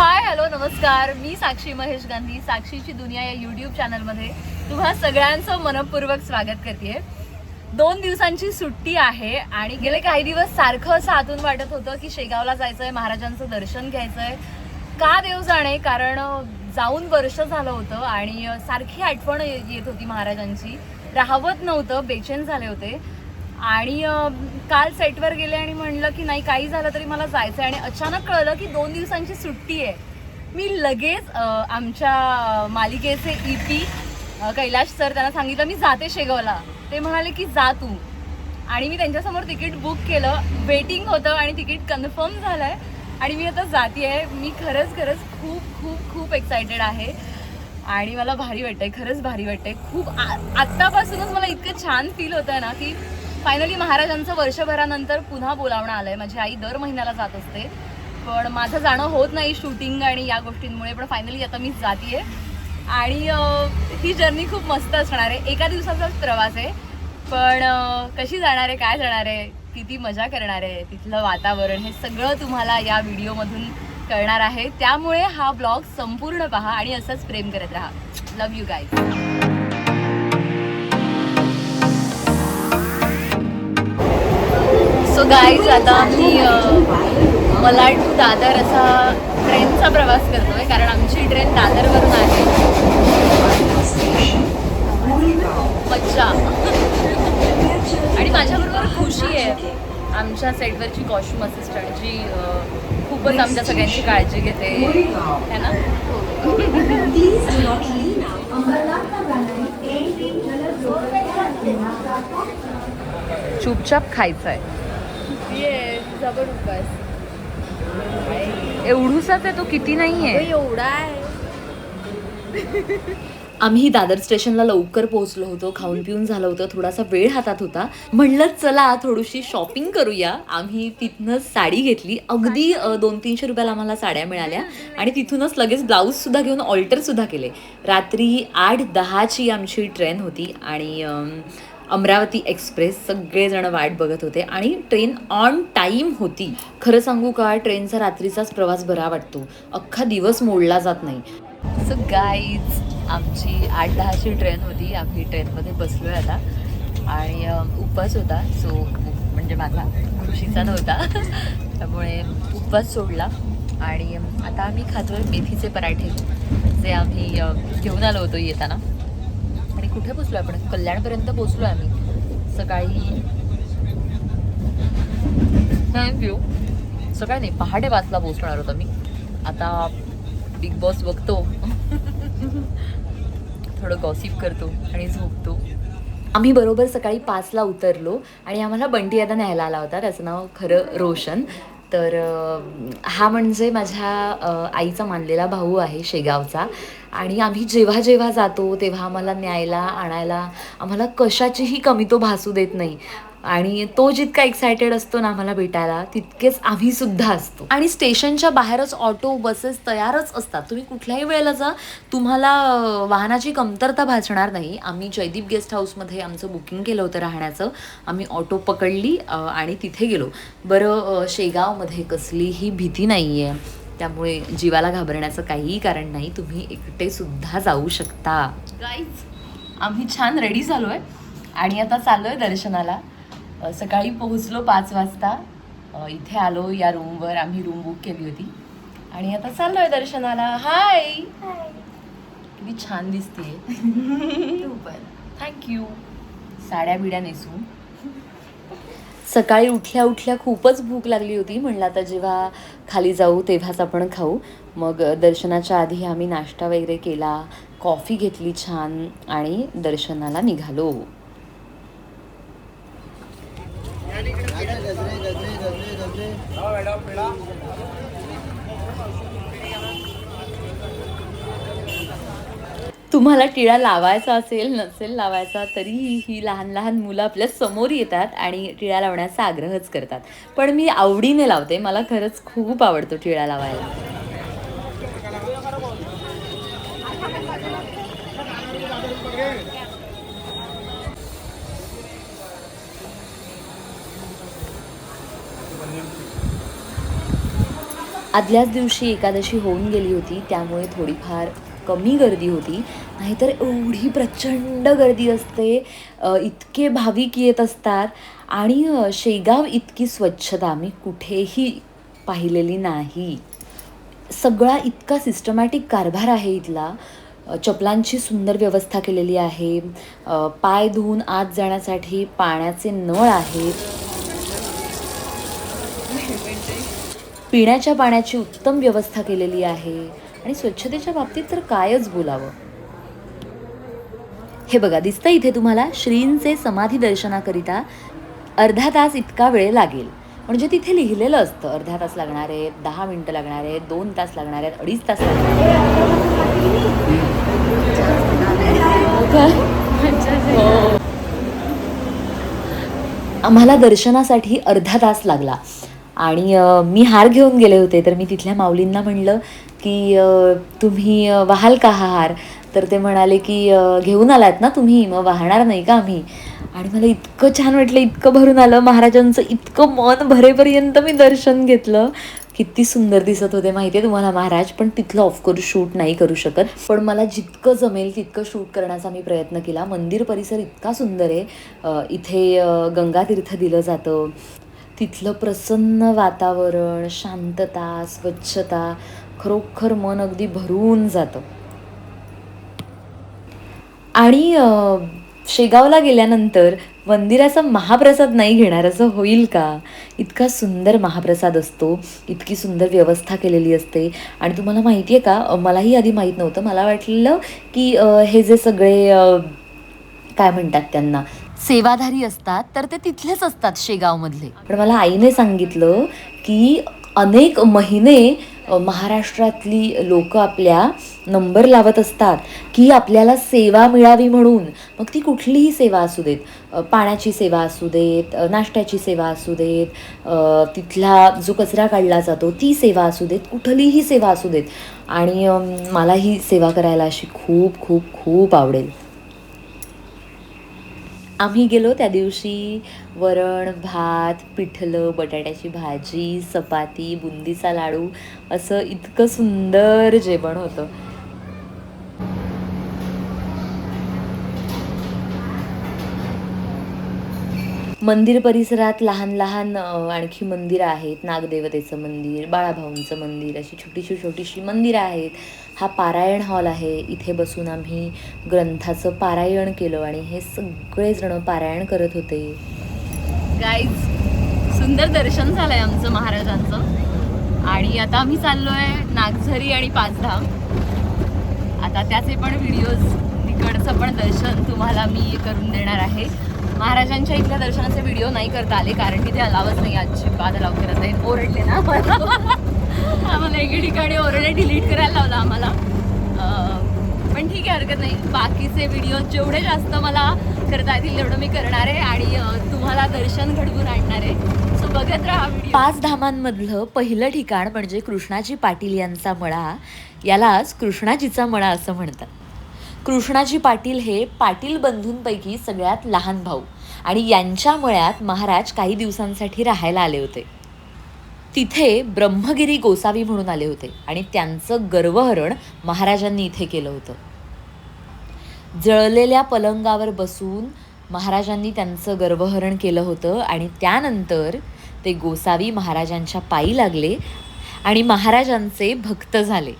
Hi hello नमस्कार. मी साक्षी महेश गांधी साक्षीची दुनिया या यूट्यूब चॅनलमध्ये तुम्हा सगळ्यांचं मनपूर्वक स्वागत करते दोन दिवसांची सुट्टी आहे आणि गेले काही दिवस सारखं असं आतून वाटत होतं की शेगावला जायचंय महाराजांचं दर्शन घ्यायचंय. का देव जाणे? कारण जाऊन वर्ष झालं होतं आणि सारखी आठवण ये- येत होती महाराजांची. राहवत नव्हतं बेचैन झाले होते. आणि काल सेटवर गेले आणि म्हणलं की नाही काही झालं तरी मला जायचं आहे आणि अचानक कळलं की दोन दिवसांची सुट्टी आहे. मी लगेच आमच्या मालिकेचे ई पी कैलाश सर त्यांना सांगितलं मी जाते शेगावला. ते म्हणाले की जा तू. आणि मी त्यांच्यासमोर तिकीट बुक केलं. वेटिंग होतं आणि तिकीट कन्फर्म झालं आहे आणि मी आता जाते आहे मी खरंच खरंच खूप खूप खूप एक्सायटेड आहे. आणि मला भारी वाटतंय खरंच भारी वाटतंय. खूप आ- आत्तापासूनच मला इतकं छान फील होतं आहे ना की फायनली महाराजांचं वर्षभरानंतर पुन्हा बोलावणं आलंय. माझी आई दर महिन्याला जात असते. पण माझं जाणं होत नाही शूटिंग आणि या गोष्टींमुळे पण फायनली आता मी जाते आणि ही जर्नी खूप मस्त असणार आहे. एका दिवसाचाच प्रवास आहे. पण कशी जाणार आहे काय जाणार आहे किती मजा करणार आहे तिथलं वातावरण हे सगळं तुम्हाला या व्हिडिओमधून कळणार आहे. त्यामुळे हा ब्लॉग संपूर्ण पहा आणि असंच प्रेम करत राहा. Love you guys so guys आता मी मला टू दादर असा ट्रेनचा प्रवास करतो आहे कारण आमची ट्रेन दादरवरून आहे मज्जा. आणि माझ्याबरोबर खुशी आहे. आमच्या सेटवरची कॉस्ट्युम असिस्टंट जी खूपच आमच्या सगळ्यांची काळजी घेते. है ना? चुपचाप खायचं आहे ये जबर उपास एवढूसाच आहे तो किती नाहीये. एवढा आहे. आम्ही दादर स्टेशनला लवकर पोहोचलो होतो खाऊन पिऊन झालं होतं थोडासा वेळ हातात होता. म्हणलं चला थोडीशी शॉपिंग करूया. आम्ही तिथनंच साडी घेतली. अगदी दोन तीनशे रुपयाला आम्हाला साड्या मिळाल्या. आणि तिथूनच लगेच ब्लाऊज सुद्धा घेऊन ऑल्टर सुद्धा केले. रात्री आठ दहाची आमची ट्रेन होती. आणि अमरावती एक्सप्रेस सगळेजण वाट बघत होते आणि ट्रेन ऑन टाईम होती. खरं सांगू का ट्रेनचा रात्रीचाच प्रवास बरा वाटतो. अख्खा दिवस मोडला जात नाही. सो गाईज आमची आठ दहाची ट्रेन होती. आम्ही ट्रेनमध्ये बसलो आहे आता. आणि उपवास होता. सो म्हणजे माझा खुशीचा नव्हता. त्यामुळे उपवास सोडला. आणि आता आम्ही खातोय मेथीचे पराठे. जे आम्ही घेऊन आलो होतो येताना. कुठे पोचलो आपण? कल्याणपर्यंत पोचलो आम्ही. सकाळी थँक्यू सकाळी नाही पहाटे पाचला पोचणार होतो मी आता बिग बॉस बघतो. थोडं गॉसिप करतो आणि झोपतो. आम्ही बरोबर सकाळी पाचला उतरलो आणि आम्हाला बंटी दादा न्यायला आला होता. त्याचं नाव खरं रोशन. तर हा म्हणजे माझ्या आईचा मानलेला भाऊ आहे शेगावचा. आणि आम्ही जेव्हा जेव्हा जातो तेव्हा आम्हाला न्यायला आणायला आम्हाला कशाचीही कमी तो भासू देत नाही. आणि तो जितका एक्सायटेड असतो ना आम्हाला भेटायला तितकेच आम्ही सुद्धा असतो. आणि स्टेशनच्या बाहेरच ऑटो बसेस तयारच असतात. तुम्ही कुठल्याही वेळेला जा तुम्हाला वाहनाची कमतरता भासणार नाही. आम्ही जयदीप गेस्ट हाऊसमध्ये आमचं बुकिंग केलं होतं राहण्याचं. आम्ही ऑटो पकडली आणि तिथे गेलो. बरं शेगावमध्ये कसलीही भीती नाही आहे त्यामुळे जीवाला घाबरण्याचं काहीही कारण नाही. तुम्ही एकटे सुद्धा जाऊ शकता. गाईज आम्ही छान रेडी झालो आहे आणि आता चाललो आहे दर्शनाला सकाळी पोहोचलो पाच वाजता. इथे आलो या रूमवर आम्ही रूम बुक केली होती. आणि आता चाललो आहे दर्शनाला. हाय किती छान दिसते थँक्यू साड्या बिड्या नेसून. सकाळी उठल्या उठल्या खूपच भूक लागली होती. म्हणलं आता जेव्हा खाली जाऊ तेव्हाच आपण खाऊ. मग दर्शनाच्या आधी आम्ही नाश्ता वगैरे केला. कॉफी घेतली छान आणि दर्शनाला निघालो. तुम्हाला टिळा लावायचा असेल नसेल लावायचा तरीही ही लहान लहान मुलं आपल्यासमोर येतात आणि टिळा लावण्याचा आग्रहच करतात. पण मी आवडीने लावते. मला खरंच खूप आवडतो टिळा लावायला. आदल्याच दिवशी एकादशी होऊन गेली होती त्यामुळे थोडीफार कमी गर्दी होती. नाहीतर एवढी प्रचंड गर्दी असते. इतके भाविक येत असतात. आणि शेगाव इतकी स्वच्छता मी कुठेही पाहिलेली नाही. सगळा इतका सिस्टमॅटिक कारभार आहे इथला. चपलांची सुंदर व्यवस्था केलेली आहे. पाय धुवून आत जाण्यासाठी पाण्याचे नळ आहेत. पिण्याच्या पाण्याची उत्तम व्यवस्था केलेली आहे. आणि स्वच्छतेच्या बाबतीत तर कायच बोलावं. हे बघा दिसतं इथे तुम्हाला श्रींचे समाधी दर्शनाकरिता अर्धा तास इतका वेळ लागेल. म्हणजे तिथे लिहिलेलं असतं अर्धा तास लागणार आहेत दहा मिनटं लागणार आहेत दोन तास लागणार आहेत अडीच तास लागणार आहेत. आम्हाला दर्शनासाठी अर्धा तास लागला. आणि मी हार घेऊन गेले होते तर मी तिथल्या माऊलींना म्हणलं की तुम्ही वाहाल का हा हार? तर ते म्हणाले की घेऊन आलात ना तुम्ही मग वाहणार नाही का आम्ही? आणि मला इतकं छान वाटलं इतकं भरून आलं महाराजांचं इतकं मन भरेपर्यंत मी दर्शन घेतलं. किती सुंदर दिसत होते माहिती आहे तुम्हाला महाराज? पण तिथलं ऑफकोर्स शूट नाही करू शकत. पण मला जितकं जमेल तितकं शूट करण्याचा मी प्रयत्न केला. मंदिर परिसर इतका सुंदर आहे. इथे गंगातीर्थ दिलं जातं. तिथलं प्रसन्न वातावरण शांतता स्वच्छता खरोखर मन अगदी भरून जातं. आणि शेगावला गेल्यानंतर मंदिराचा महाप्रसाद नाही घेणार असं होईल का? इतका सुंदर महाप्रसाद असतो इतकी सुंदर व्यवस्था केलेली असते. आणि तुम्हाला माहिती आहे का मलाही आधी माहीत नव्हतं. मला वाटलेलं की हे जे सगळे काय म्हणतात त्यांना सेवाधारी असतात तर ते तिथलेच असतात शेगावमधले. पण मला आईने सांगितलं की अनेक महिने महाराष्ट्रातली लोक आपल्या नंबर लावत असतात की आपल्याला सेवा मिळावी म्हणून. मग ती कुठलीही सेवा असू देत. पाण्याची सेवा असू देत नाश्त्याची सेवा असू देत तिथला जो कचरा काढला जातो ती सेवा असू देत कुठलीही सेवा असू देत. आणि मला ही सेवा करायला अशी खूप खूप खूप आवडेल. आम्ही गेलो त्या दिवशी वरण भात पिठलं बटाट्याची भाजी चपाती बुंदीचा लाडू असं इतकं सुंदर जेवण होतं. मंदिर परिसरात लहान लहान आणखी मंदिरं आहेत. नागदेवतेचं मंदिर बाळाभाऊंचं मंदिर अशी छोटीशी छोटीशी मंदिरं आहेत. हा पारायण हॉल आहे. इथे बसून आम्ही ग्रंथाचं पारायण केलं आणि हे सगळेजण पारायण करत होते. गाईज सुंदर दर्शन झालं आहे आमचं महाराजांचं. आणि आता आम्ही आहे नागझरी आणि पाचधाम. आता त्याचे पण व्हिडिओज तिकडचं पण दर्शन तुम्हाला मी करून देणार आहे. महाराजांच्या इथल्या दर्शनाचे व्हिडिओ नाही करता आले कारण की ते अलावच नाही अजिबात अलाव करत नाहीत ओरडले ना आम्हाला एके ठिकाणी ओरडे डिलीट करायला लावला आम्हाला. पण ठीक आहे हरकत नाही. बाकीचे व्हिडिओ जेवढे जास्त मला करता येतील तेवढं मी करणार आहे. आणि तुम्हाला दर्शन घडवून आणणार आहे. सो बघत राहा पाच धामांमधलं पहिलं ठिकाण म्हणजे कृष्णाजी पाटील यांचा मळा. यालाच कृष्णाजीचा मळा असं म्हणतात. कृष्णाजी पाटील हे पाटील बंधूंपैकी सगळ्यात लहान भाऊ आणि यांच्या मळ्यात महाराज काही दिवसांसाठी राहायला आले होते. तिथे ब्रह्मगिरी गोसावी म्हणून आले होते आणि त्यांचं गर्वहरण महाराजांनी इथे केलं होतं. जळलेल्या पलंगावर बसून महाराजांनी त्यांचं गर्वहरण केलं होतं आणि त्यानंतर ते गोसावी महाराजांच्या पायी लागले आणि महाराजांचे भक्त झाले.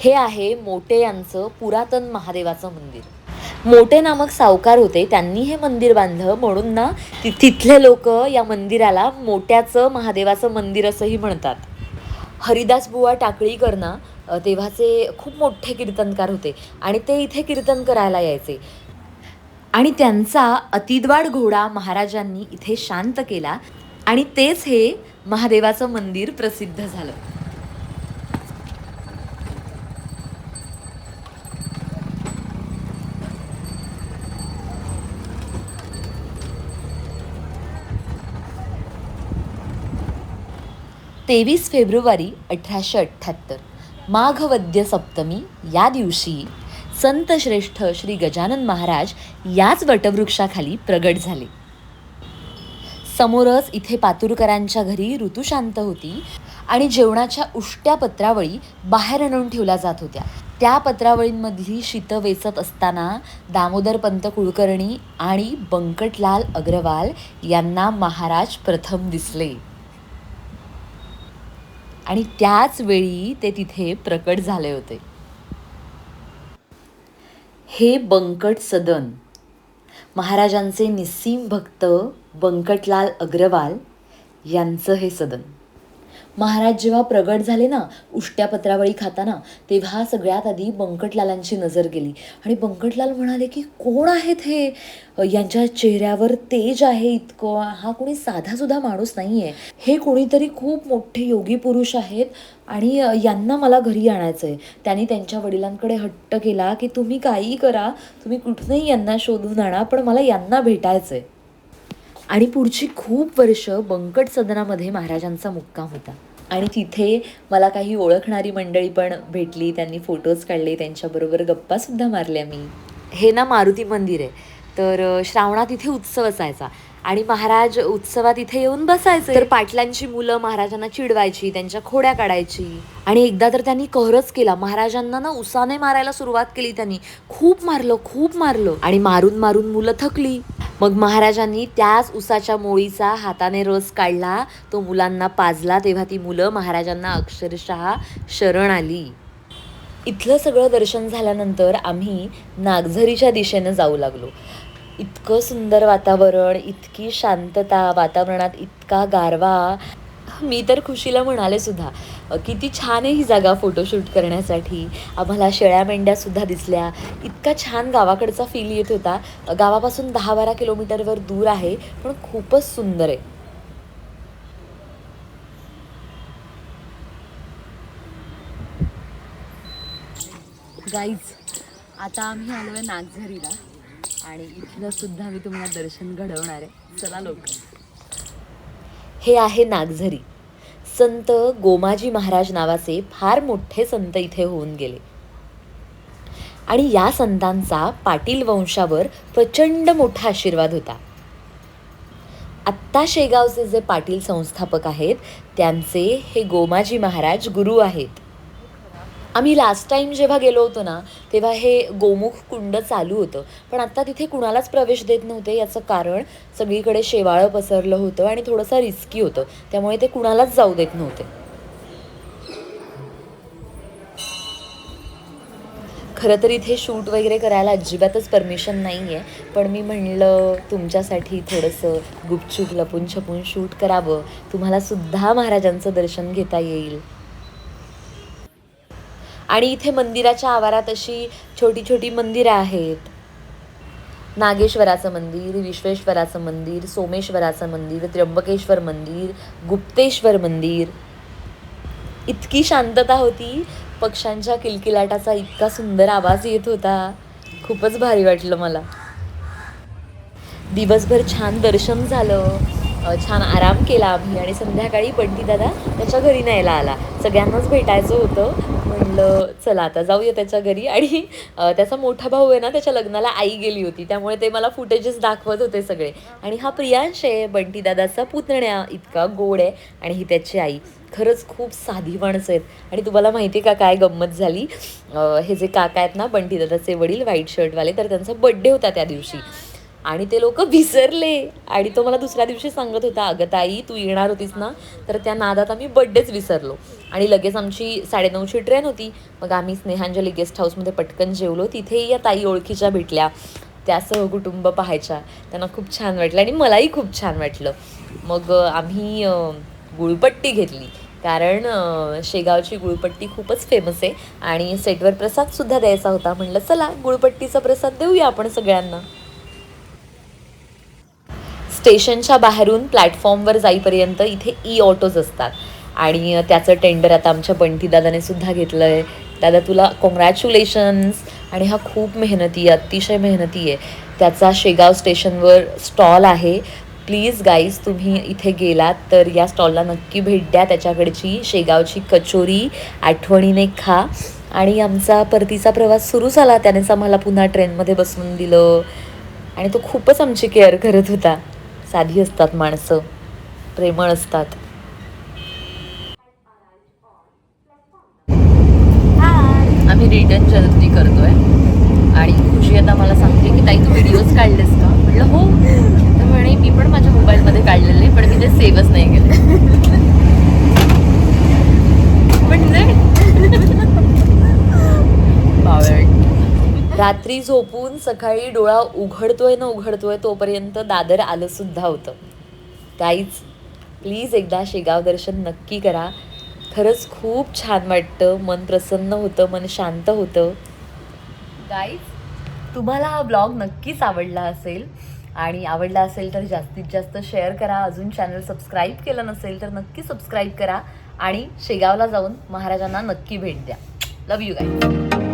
हे आहे मोटे यांचं पुरातन महादेवाचं मंदिर. मोटे नामक सावकार होते त्यांनी हे मंदिर बांधलं. म्हणून ना ति- तिथले लोक या मंदिराला मोट्याचं महादेवाचं मंदिर असंही म्हणतात. हरिदास बुवा टाकळीकर ना तेव्हाचे खूप मोठे कीर्तनकार होते आणि ते इथे कीर्तन करायला यायचे. आणि त्यांचा अतिद्वाड घोडा महाराजांनी इथे शांत केला आणि तेच हे महादेवाचं मंदिर प्रसिद्ध झालं. तेवीस फेब्रुवारी अठराशे अठ्ठ्याहत्तर. माघवद्य सप्तमी या दिवशी संत श्रेष्ठ श्री गजानन महाराज याच वटवृक्षाखाली प्रगट झाले. समोरच इथे पातुरकरांच्या घरी ऋतुशांत होती आणि जेवणाच्या उष्ट्या पत्रावळी बाहेर आणून ठेवल्या जात होत्या. त्या पत्रावळींमधली शीत वेचत असताना दामोदर पंत कुलकर्णी आणि बंकटलाल अग्रवाल यांना महाराज प्रथम दिसले. आणि त्याच वेळी ते तिथे प्रकट झाले होते. हे बंकट सदन. महाराजांचे निस्सीम भक्त बंकटलाल अग्रवाल यांचं हे सदन. महाराज जेव्हा प्रगट झाले ना उष्ट्या पत्रावळी खाताना तेव्हा सगळ्यात आधी बंकटलालांची नजर गेली. आणि बंकटलाल म्हणाले की कोण आहेत हे? यांच्या चेहऱ्यावर तेज आहे इतकं. हा कोणी साधासुद्धा माणूस नाही आहे हे कोणीतरी खूप मोठे योगी पुरुष आहेत आणि यांना मला घरी आणायचं आहे त्यांनी त्यांच्या वडिलांकडे हट्ट केला की तुम्ही काही करा. तुम्ही कुठूनही यांना शोधून आणा पण मला यांना भेटायचं आहे आणि पुढची खूप वर्ष बंकट सदनामध्ये महाराजांचा मुक्काम होता. आणि तिथे मला काही ओळखणारी मंडळी पण भेटली त्यांनी फोटोज काढले त्यांच्याबरोबर गप्पासुद्धा मारल्या मी. हे ना मारुती मंदिर आहे. तर श्रावणात इथे उत्सव असायचा. आणि महाराज उत्सवात इथे येऊन बसायचे. तर पाटलांची मुलं महाराजांना चिडवायची त्यांच्या खोड्या काढायची. आणि एकदा तर त्यांनी कहरच केला. महाराजांना ना उसाने मारायला सुरुवात केली त्यांनी. खूप मारलं खूप मारलं. आणि मारून मारून मुलं थकली. मग महाराजांनी त्याच उसाच्या मोळीचा हाताने रस काढला. तो मुलांना पाजला. तेव्हा ती मुलं महाराजांना अक्षरशः शरण आली. इथलं सगळं दर्शन झाल्यानंतर आम्ही नागझरीच्या दिशेनं जाऊ लागलो. इतकं सुंदर वातावरण इतकी शांतता वातावरणात इतका गारवा. मी तर खुशीला म्हणाले सुद्धा किती छान आहे ही जागा फोटोशूट करण्यासाठी. आम्हाला शेळ्या मेंढ्यासुद्धा दिसल्या. इतका छान गावाकडचा फील येत होता. गावापासून दहा बारा किलोमीटरवर दूर आहे पण खूपच सुंदर आहे. गाईज आता आम्ही आलो आहे नागझरीला. आणि इथलं सुद्धा मी तुम्हाला दर्शन घडवणार आहे. चला लोक हे आहे नागझरी. संत गोमाजी महाराज नावाचे फार मोठे संत इथे होऊन गेले. आणि या संतांचा पाटील वंशावर प्रचंड मोठा आशीर्वाद होता. आत्ता शेगावचे जे पाटील संस्थापक आहेत त्यांचे हे गोमाजी महाराज गुरु आहेत. आम्ही लास्ट टाईम जेव्हा गेलो होतो ना तेव्हा हे गोमुख कुंड चालू होतं. पण आता तिथे कुणालाच प्रवेश देत नव्हते याचं कारण सगळीकडे शेवाळं पसरलं होतं आणि थोडंसं रिस्की होतं. त्यामुळे ते कुणालाच जाऊ देत नव्हते. खरं तर इथे शूट वगैरे करायला अजिबातच परमिशन नाही आहे पण मी म्हणलं तुमच्यासाठी थोडंसं गुपचूप लपून छपून शूट करावं. तुम्हालासुद्धा महाराजांचं दर्शन घेता येईल. आणि इथे मंदिराच्या आवारात अशी छोटी छोटी मंदिरं आहेत. नागेश्वराचं मंदिर विश्वेश्वराचं मंदिर सोमेश्वराचं मंदिर त्र्यंबकेश्वर मंदिर गुप्तेश्वर मंदिर. इतकी शांतता होती. पक्ष्यांच्या किलकिलाटाचा इतका सुंदर आवाज येत होता. खूपच भारी वाटलं मला. दिवसभर छान दर्शन झालं. छान आराम केला आम्ही आणि संध्याकाळी बंटी दादा त्याच्या घरी न्यायला आला. सगळ्यांनाच भेटायचं होतं. म्हणलं चला आता जाऊया त्याच्या घरी. आणि त्याचा मोठा भाऊ आहे ना त्याच्या लग्नाला आई गेली होती. त्यामुळे ते मला फुटेजेस दाखवत होते सगळे. आणि हा प्रियांश आहे बंटी दादाचा पुतण्या. इतका गोड आहे आणि ही त्याची आई. खरंच खूप साधी माणसं आहेत. आणि तुम्हाला माहिती आहे का काय गंमत झाली? हे जे काका आहेत ना बंटी दादाचे वडील व्हाईट शर्टवाले तर त्यांचा बड्डे होता त्या दिवशी. आणि ते लोक विसरले. आणि तो मला दुसऱ्या दिवशी सांगत होता अगं ताई तू येणार होतीस ना? तर त्या नादात आम्ही बड्डेच विसरलो. आणि लगेच आमची साडेनऊची ट्रेन होती. मग आम्ही स्नेहांजली गेस्ट हाऊसमध्ये पटकन जेवलो. तिथेही या ताई ओळखीच्या भेटल्या. त्या सहकुटुंब पाहायच्या. त्यांना खूप छान वाटलं आणि मलाही खूप छान वाटलं. मग आम्ही गुळपट्टी घेतली. कारण शेगावची गुळपट्टी खूपच फेमस आहे. आणि सेटवर प्रसादसुद्धा द्यायचा होता. म्हणलं चला गुळपट्टीचा प्रसाद देऊया आपण सगळ्यांना. स्टेशनच्या बाहेरून प्लॅटफॉर्मवर जाईपर्यंत इथे ई ऑटोज असतात. आणि त्याचं टेंडर आता आमच्या बंटी दादाने सुद्धा घेतलं आहे दादा तुला कॉंग्रॅच्युलेशन्स आणि हा खूप मेहनती आहे अतिशय मेहनती आहे. त्याचा शेगाव स्टेशनवर स्टॉल आहे. प्लीज गाईज तुम्ही इथे गेलात तर या स्टॉलला नक्की भेट द्या. त्याच्याकडची शेगावची कचोरी आठवणीने खा. आणि आमचा परतीचा प्रवास सुरू झाला. त्यानेच आम्हाला पुन्हा ट्रेनमध्ये बसवून दिलं. आणि तो खूपच आमची केअर करत होता. साधी असतात माणसं. प्रेमळ असतात. आम्ही रिटर्न जर्नी करतोय. आणि खुशी आता मला सांगते की ताई तू व्हिडिओज काढलेस का? म्हटलं हो. तर म्हणे मी पण माझ्या मोबाईलमध्ये काढलेले पण मी ते सेव्हच नाही केले. म्हणजे? बावळ. रात्री झोपून सकाळी डोळा उघडतोय ना उघडतोय तोपर्यंत दादर आलं सुद्धा होतं. काहीच प्लीज एकदा शेगाव दर्शन नक्की करा. खरंच खूप छान वाटतं मन प्रसन्न होतं मन शांत होतं. गाईज तुम्हाला हा ब्लॉग नक्कीच आवडला असेल. आणि आवडला असेल तर जास्तीत जास्त शेअर करा. अजून चॅनल सबस्क्राईब केलं नसेल तर नक्की सबस्क्राईब करा. आणि शेगावला जाऊन महाराजांना नक्की भेट द्या. लव यू गाईज